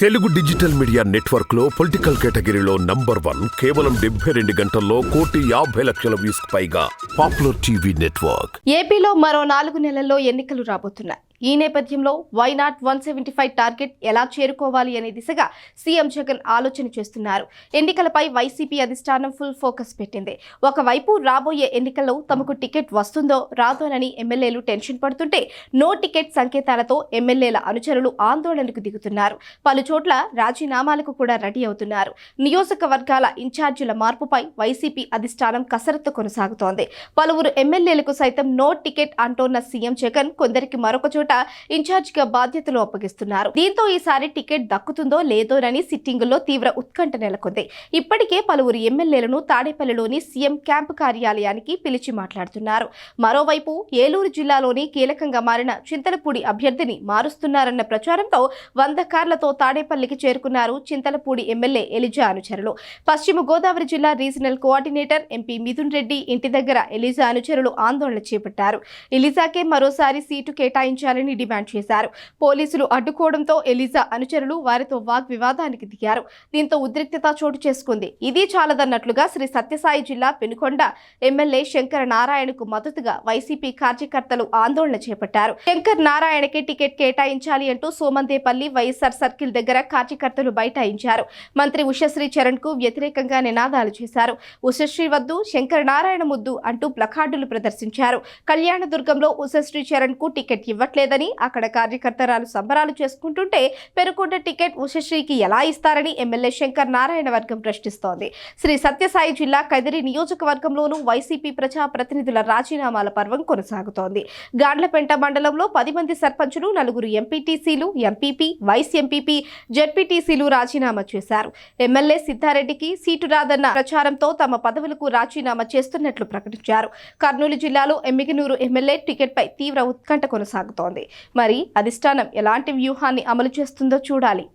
Telugu digital media నెట్వర్క్లో political కేటగిరీలో number one కేవలం డెబ్బై రెండు గంటల్లో కోటి యాభై లక్షల వ్యూస్ పైగా పాపులర్ టీవీ నెట్వర్క్. ఏపీలో మరో నాలుగు నెలల్లో ఎన్నికలు రాబోతున్నాయి. ఈ నేపథ్యంలో why not one seventy five target ఎలా చేరుకోవాలి అనే దిశగా సీఎం జగన్ ఆలోచన చేస్తున్నారు. ఎన్నికలపై వైసీపీ అధిష్టానం ఫుల్ ఫోకస్ పెట్టింది. ఒకవైపు రాబోయే ఎన్నికల్లో తమకు టికెట్ వస్తుందో రాదోనని ఎమ్మెల్యేలు టెన్షన్ పడుతుంటే నో టికెట్ సంకేతాలతో ఎమ్మెల్యేల అనుచరులు ఆందోళనకు దిగుతున్నారు. పలు చోట్ల రాజీనామాలకు కూడా రెడీ అవుతున్నారు. నియోజకవర్గాల ఇన్ఛార్జీల మార్పుపై వైసీపీ అధిష్టానం కసరత్తు కొనసాగుతోంది. పలువురు ఎమ్మెల్యేలకు సైతం నో టికెట్ అంటోన్న సీఎం జగన్ కొందరికి మరొక చోట ఇన్ఛార్జిగా బాధ్యతలు అప్పగిస్తున్నారు. దీంతో ఈసారి టికెట్ దక్కుతుందో లేదోనని సిట్టింగుల్లో తీవ్ర ఉత్కంఠ నెలకొంది. ఇప్పటికే పలువురు ఎమ్మెల్యేలను తాడేపల్లిలోని సీఎం క్యాంపు కార్యాలయానికి పిలిచి మాట్లాడుతున్నారు. మరోవైపు ఏలూరు జిల్లాలోని కీలకంగా మారిన చింతలపూడి అభ్యర్థిని మారుస్తున్నారన్న ప్రచారంతో వంద కార్లతో తాడేపల్లికి చేరుకున్నారు చింతలపూడి ఎమ్మెల్యే ఎలిజా అనుచరులు. పశ్చిమ గోదావరి జిల్లా regional coordinator MP Mithun Reddy ఇంటి దగ్గర ఎలిజా అనుచరులు ఆందోళన చేపట్టారు. ఎలిజాకే మరోసారి సీటు చేయాలని డిమాండ్ చేశారు. పోలీసులు అడ్డుకోవడంతో ఎలిజా అనుచరులు వారితో వాగ్వివాదానికి దిగారు. దీంతో ఉద్రిక్తత చోటు చేసుకుంది. ఇది చాలదన్నట్లుగా శ్రీ సత్యసాయి జిల్లా పెనుకొండ ఎమ్మెల్యే శంకర నారాయణకు మద్దతుగా వైసీపీ కార్యకర్తలు ఆందోళన చేపట్టారు. శంకర్ నారాయణకి టికెట్ కేటాయించాలి అంటూ సోమందేపల్లి వైఎస్ఆర్ సర్కిల్ దగ్గర కార్యకర్తలు బైఠాయించారు. మంత్రి ఉషశ్రీ చరణ్కు వ్యతిరేకంగా నినాదాలు చేశారు. ఉషశ్రీ వద్దు శంకర నారాయణ ముద్దు అంటూ ప్లకార్డులు ప్రదర్శించారు. కళ్యాణదుర్గంలో ఉషశ్రీ చరణ్కు టికెట్ ఇవ్వట్లేదు. లేదని అక్కడ కార్యకర్తరాలు సంబరాలు చేసుకుంటుంటే పెనుకొండ టికెట్ ఉషశ్రీకి ఎలా ఇస్తారని ఎమ్మెల్యే శంకర్ నారాయణ వర్గం ప్రశ్నిస్తోంది. శ్రీ సత్యసాయి జిల్లా కదిరి నియోజకవర్గంలోనూ వైసీపీ ప్రజా ప్రతినిధుల రాజీనామాల పర్వం కొనసాగుతోంది. గాండ్లపెంట మండలంలో పది మంది సర్పంచులు నలుగురు ఎంపీటీసీలు ఎంపీపీ వైస్ ఎంపీపీ జడ్పీటీసీలు రాజీనామా చేశారు. ఎమ్మెల్యే సిద్ధారెడ్డికి సీటు రాదన్న ప్రచారంతో తమ పదవులకు రాజీనామా చేస్తున్నట్లు ప్రకటించారు. కర్నూలు జిల్లాలో ఎమ్మిగనూరు ఎమ్మెల్యే టికెట్పై తీవ్ర ఉత్కంఠ కొనసాగుతోంది. మరి అధిష్టానం ఎలాంటి వ్యూహాన్ని అమలు చేస్తుందో చూడాలి.